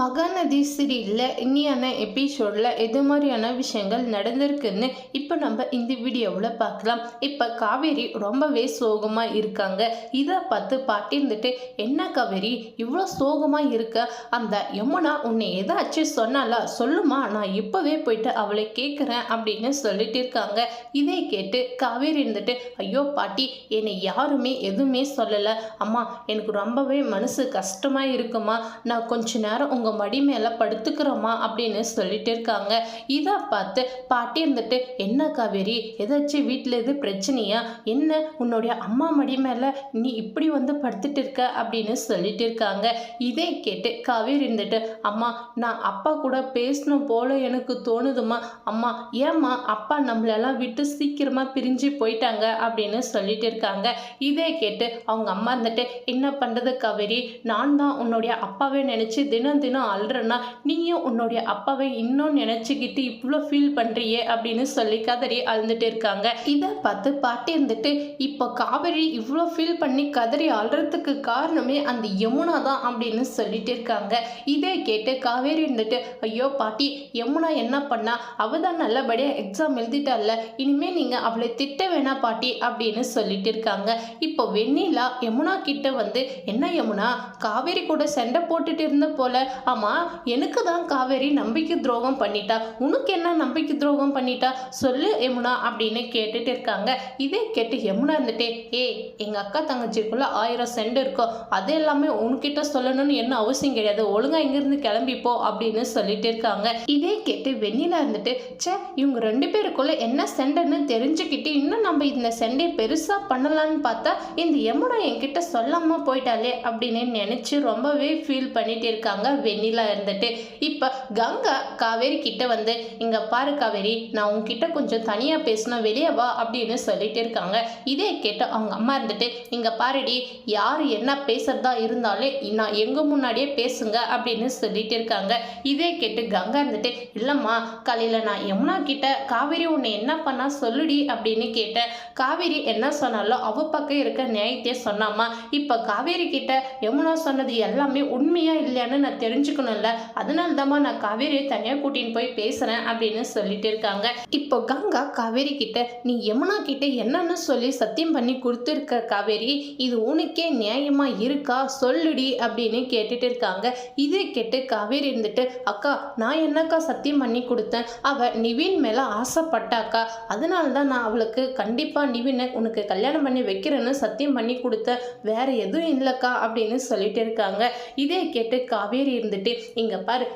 மகாநதி சீரியலில் இன்னியான எபிசோடில் எது மாதிரியான விஷயங்கள் நடந்திருக்குன்னு இப்போ நம்ம இந்த வீடியோவில் பார்க்கலாம். இப்போ காவேரி ரொம்பவே சோகமாக இருக்காங்க. இதை பார்த்து பாட்டி இருந்துட்டு என்ன காவேரி இவ்வளோ சோகமாக இருக்க? அந்த யமுனா உன்னை ஏதாச்சும் சொன்னாலா சொல்லுமா? நான் இப்போவே போயிட்டு அவளை கேட்குறேன் அப்படின்னு சொல்லிட்டு இருக்காங்க. இதை கேட்டு காவேரி இருந்துட்டு ஐயோ பாட்டி என்னை யாருமே எதுவுமே சொல்லலை. அம்மா எனக்கு ரொம்பவே மனசு கஷ்டமாக இருக்குமா? நான் கொஞ்ச நேரம் உங்கள் மடி மேலே படுத்துக்கிறோமா அப்படின்னு சொல்லிட்டு இருக்காங்க. இதை பார்த்து பாட்டி இருந்துட்டு என்ன காவேரி? ஏதாச்சும் வீட்டில் எது பிரச்சனையா? என்ன உன்னுடைய அம்மா மடி மேலே நீ இப்படி வந்து படுத்துட்டு இருக்க? அப்படின்னு சொல்லிட்டு இருக்காங்க. இதை கேட்டு காவேரி இருந்துட்டு அம்மா நான் அப்பா கூட பேசணும் போல எனக்கு தோணுதுமா அம்மா ஏம்மா அப்பா நம்மளெல்லாம் விட்டு சீக்கிரமாக பிரிஞ்சு போயிட்டாங்க? அப்படின்னு சொல்லிட்டு இருக்காங்க. இதை கேட்டு அவங்க அம்மா இருந்துட்டு என்ன பண்ணுறது காவேரி? நான் தான் உன்னுடைய அப்பாவே நினச்சி தினம் தினம் அழுறேன்னா நீயும் உன்னுடைய அப்பாவை இன்னும் நினச்சிக்கிட்டு இவ்வளோ ஃபீல் பண்ணுறியே அப்படின்னு சொல்லி கதறி அழுந்துட்டு இருக்காங்க. இதை பார்த்து பாட்டி இருந்துட்டு இப்போ காவேரி இவ்வளோ ஃபீல் பண்ணி கதறி அழுறதுக்கு காரணமே அந்த யமுனா தான் அப்படின்னு சொல்லிட்டு இருக்காங்க. இதை கேட்டு காவேரி இருந்துட்டு ஐயோ பாட்டி யமுனா என்ன பண்ணா? அவ தான் நல்லபடியாக எக்ஸாம் எழுதிட்டால இனிமேல் நீங்கள் அவளை திட்ட வேணா பாட்டி அப்படின்னு சொல்லிட்டு இருக்காங்க. இப்போ வெண்ணிலா யமுனா கிட்ட வந்து என்ன யமுனா? காவேரி கூட சண்டை போட்டுட்டு இருந்த போல ஆமா எனக்கு தான் காவேரி நம்பிக்கை துரோகம் பண்ணிட்டா. உனக்கு என்ன நம்பிக்கை துரோகம் பண்ணிட்டா? சொல்லு யமுனா அப்படின்னு கேட்டுட்டு இருக்காங்க. இதே கேட்டு யமுனா இருந்துட்டே ஏய் எங்க அக்கா தங்கச்சிக்குள்ள ஆயிரம் சென்ட் இருக்கும் அது எல்லாமே உன்கிட்ட சொல்லணும்னு என்ன அவசியம் கிடையாது. ஒழுங்கா இங்கிருந்து கிளம்பிப்போ அப்படின்னு சொல்லிட்டு இருக்காங்க. இதே கேட்டு வெண்ணிலா இருந்துட்டு ச்சே இவங்க ரெண்டு பேருக்குள்ள என்ன செண்டைன்னு தெரிஞ்சுக்கிட்டு இன்னும் நம்ம இந்த செண்டை பெருசா பண்ணலான்னு பார்த்தா இந்த யமுனா என்கிட்ட சொல்லாம போயிட்டாலே அப்படின்னு நினைச்சு ரொம்பவே ஃபீல் பண்ணிட்டு இருக்காங்க வெண்ணிலா இருந்துட்டு இப்போ கங்கா காவேரி கிட்ட வந்து இங்க பாரு காவேரி நான் உன்கிட்ட கொஞ்சம் தனியா பேசணும் வெளியே வா அப்படின்னு சொல்லிட்டு இருக்காங்க. இதே கேட்டு அவங்க அம்மா இருந்துட்டு இங்க பாருடி யார் என்ன பேசுறதா இருந்தாலும் நான் எங்க முன்னாடியே பேசுங்க அப்படின்னு சொல்லிட்டு இருக்காங்க. இதே கேட்டு கங்கா இருந்துட்டு இல்லம்மா காலையில நான் யமுனா கிட்ட காவேரி உன்னை என்ன பண்ணா சொல்லுடி அப்படின்னு கேட்டேன் காவேரி என்ன சொன்னாலும் அவ பக்கம் இருக்க நியாயத்தையே சொன்னாமா இப்போ காவேரி கிட்ட யமுனா சொன்னது எல்லாமே உண்மையா இல்லையான்னு நான் தெரிஞ்சுக்கணும்ல. அதனால தாம்மா நான் காவேரியை தனியாக கூட்டின்னு போய் பேசுகிறேன் அப்படின்னு சொல்லிட்டு இருக்காங்க. இப்போ கங்கா காவேரி கிட்ட நீ யமுனா கிட்ட என்னன்னு சொல்லி சத்தியம் பண்ணி கொடுத்துருக்க காவேரி இது உனக்கே நியாயமா இருக்கா? சொல்லுடி அப்படின்னு கேட்டுட்டு இருக்காங்க. இதை கேட்டு காவேரி இருந்துட்டு அக்கா நான் என்னக்கா சத்தியம் பண்ணி கொடுத்தேன்? அவள் நிவின் மேலே ஆசைப்பட்டாக்கா. அதனால தான் நான் அவளுக்கு கண்டிப்பாக நிவினை உனக்கு கல்யாணம் பண்ணி வைக்கிறேன்னு சத்தியம் பண்ணி கொடுத்தேன். வேற எதுவும் இல்லைக்கா அப்படின்னு சொல்லிட்டு இருக்காங்க. இதை கேட்டு காவேரி இருந்துட்டு இங்கே பாரு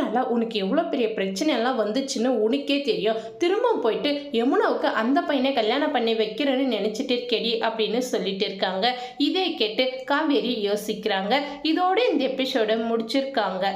நிவினால உனக்கு எவ்வளோ பெரிய பிரச்சனை எல்லாம் வந்துச்சுன்னு உனக்கே தெரியும். திரும்ப போயிட்டு யமுனாவுக்கு அந்த பையனை கல்யாணம் பண்ணி வைக்கிறேன்னு நினச்சிட்டு இருக்கேடி அப்படின்னு சொல்லிட்டு இருக்காங்க. இதை கேட்டு காவேரி யோசிக்கிறாங்க. இதோட இந்த எபிசோட முடிச்சிருக்காங்க.